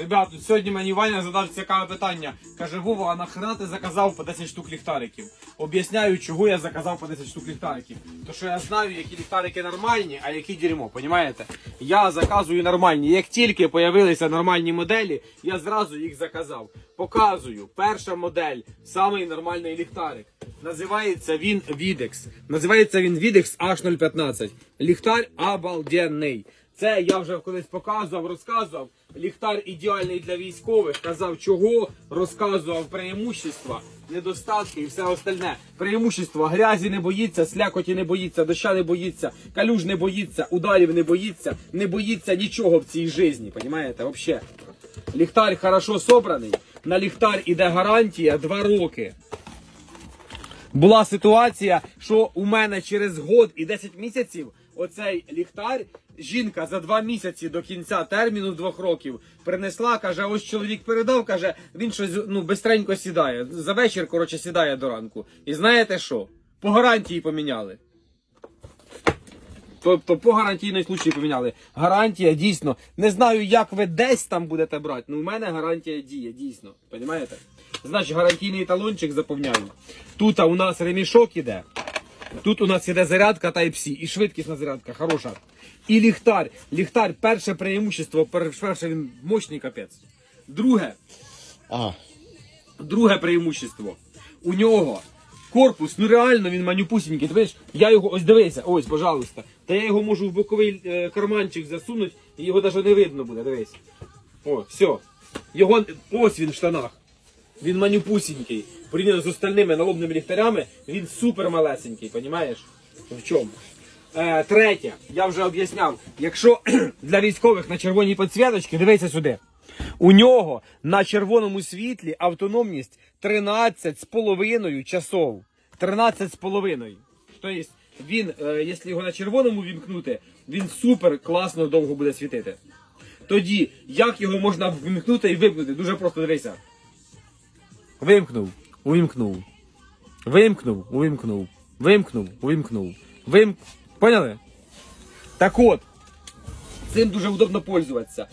Ребят, сьогодні мені Ваня задав цікаве питання. Каже, Вова, а нахрена ти заказав по 10 штук ліхтариків? Об'ясняю, чого я заказав по 10 штук ліхтариків. То що я знаю, які ліхтарики нормальні, а які дерьмо, понімаєте? Я заказую нормальні. Як тільки появилися нормальні моделі, я зразу їх заказав. Показую, перша модель, самий нормальний ліхтарик. Називається він Videx. Називається він Videx H015. Ліхтар обалденний. Це я вже колись показував, розказував. Ліхтар ідеальний для військових. Казав, чого розказував преимущества, недостатки і все остальне. Преимущества грязі не боїться, слякоті не боїться, доща не боїться, калюж не боїться, ударів не боїться, не боїться нічого в цій житті. Понімаєте? Вообще. Ліхтар хорошо собраний. На ліхтар іде гарантія 2 роки. Була ситуація, що у мене через год і 10 місяців оцей ліхтар жінка за 2 місяці до кінця терміну двох років принесла, каже, ось чоловік передав, каже, він щось ну, бистренько сідає. За вечір, коротше, сідає до ранку. І знаєте що? По гарантії поміняли. Тобто по гарантійний случай поміняли. Гарантія дійсно. Не знаю, як ви десь там будете брати, але в мене гарантія діє, дійсно. Понімаєте? Значить, гарантійний талончик заповняю. Тут у нас ремішок іде. Тут у нас іде зарядка Type-C і швидкісна зарядка, хороша. І ліхтар. Ліхтар перше преимущество, перше він мощний капець. Друге, Ага. Друге преимущество. У нього корпус, ну реально він манюпусінький. Ти бачиш, я його, ось дивися, ось, пожалуйста. Та я його можу в боковий е, карманчик засунути, і його навіть не видно буде, дивись. О, все. Його, ось він в штанах. Він манюпусінький. Порівняно з остальними налобними ліхтарями, він супер малесенький, понімаєш? В чому? Е, третє, я вже об'ясняв, якщо для військових на червоній підсвіточці, дивися сюди. У нього на червоному світлі автономність 13 з половиною часов. 13 з половиною. Тобто він, е, якщо його на червоному вімкнути, він супер класно довго буде світити. Тоді, як його можна вимкнути і вимкнути? Дуже просто дивися. Вимкнув, увімкнув. Вимкнув, увімкнув. Вимкнув, увімкнув. Вим... Поняли? Так от, цим дуже удобно пользуватися.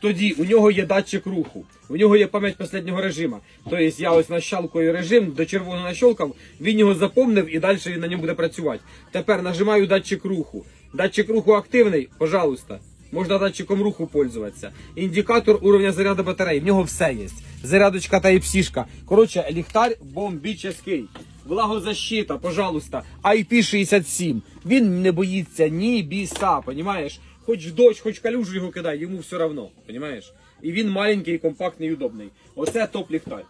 Тоді у нього є датчик руху, у нього є пам'ять останнього режиму. Тобто я ось нащалкою режим, до червоного нащолкав, він його заповнив і далі він на ньому буде працювати. Тепер нажимаю датчик руху. Датчик руху активний, пожалуйста. Можна датчиком руху пользуватися. Індикатор уровня заряду батареї. В нього все є. Зарядочка та іпсішка. Коротше, ліхтар бомбічний. Влагозащита, пожалуйста. IP67. Він не боїться ні біса, понімаєш? Хоч дощ, хоч калюжу його кидай, йому все равно, понімаєш? І він маленький, компактний і удобний. Оце топ ліхтар.